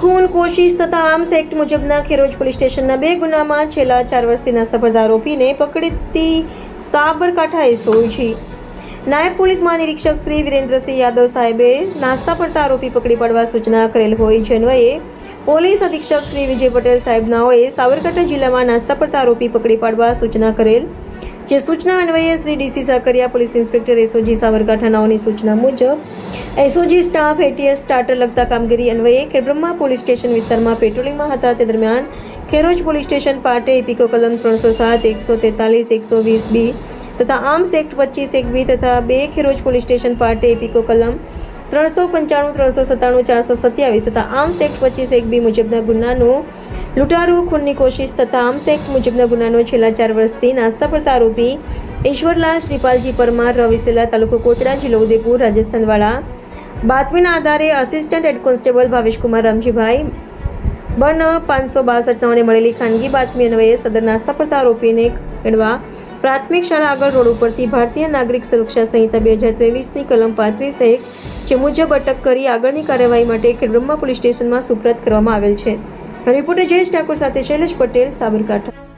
ખૂન કોશિશ તથા આર્મ્સ એક્ટ મુજબના ખેરોજ પોલીસ સ્ટેશનના બે ગુનામાં છેલ્લા ચાર વર્ષથી નાસ્તા પડતા આરોપીને પકડતી સાબરકાંઠા છે. નાયબ પોલીસ મહાનિરીક્ષક શ્રી વિરેન્દ્રસિંહ યાદવ સાહેબે નાસ્તા પડતા આરોપી પકડી પાડવા સૂચના કરેલ હોય છે અન્વયે પોલીસ અધિક્ષક શ્રી વિજય પટેલ સાહેબનાઓએ સાબરકાંઠા જિલ્લામાં નાસ્તા પડતા આરોપી પકડી પાડવા સૂચના કરેલ જે સૂચના અન્વયે Shri DC Sakariya police inspector SOG સાબરકાંઠાનાઓની સૂચના મુજબ એસઓજી સ્ટાફ એટીએસ સ્ટાર્ટર લગતા કામગીરી અન્વયે ખેડબ્રહ્મા પોલીસ સ્ટેશન વિસ્તારમાં પેટ્રોલિંગમાં હતા. તે દરમિયાન ખેરોજ પોલીસ સ્ટેશન પાટે ઇપિકો કલમ ત્રણસો સાત, એકસો તેતાલીસ, એકસો વીસ બી તથા આર્મ્સ એક્ટ પચીસ એક બી તથા બે ખેરોજ પોલીસ સ્ટેશન પાટે ઇપિકો કલમ ત્રણસો પંચાણું, ત્રણસો સત્તાણું, ચારસો સત્યાવીસ તથા આર્મ્સ એક્ટ પચીસ એક બી મુજબના ગુનાનો લૂંટારૂ, ખૂનની કોશિશ તથા આર્મ્સ એક્ટ મુજબના ગુનાનો છેલ્લા ચાર વર્ષથી નાસ્તા પડતા આરોપી ઈશ્વરલાલ શ્રીપાલજી પરમાર રવિસેલા તાલુકો કોટડા, જિલ્લો ઉદયપુર, રાજસ્થાનવાળા. બાતમીના આધારે assistant head constable Bhaveshkumar Ramjibhai, બન પાંચસો બાસઠ નવને મળેલી ખાનગી બાતમી અન્વયે સદર નાસ્તા પડતા આરોપીને ખેડવા પ્રાથમિક શાળા આગળ રોડ ઉપરથી ભારતીય નાગરિક સુરક્ષા સંહિતા બે હજાર ત્રેવીસની કલમ પાંત્રીસ એક જે મુજબ અટક કરી આગળની કાર્યવાહી માટે ખેડબ્રહ્મા પોલીસ સ્ટેશનમાં સુપ્રત કરવામાં આવેલ છે. રિપોર્ટર જયેશ ઠાકોર સાથે શૈલેષ પટેલ સાબરકાંઠા.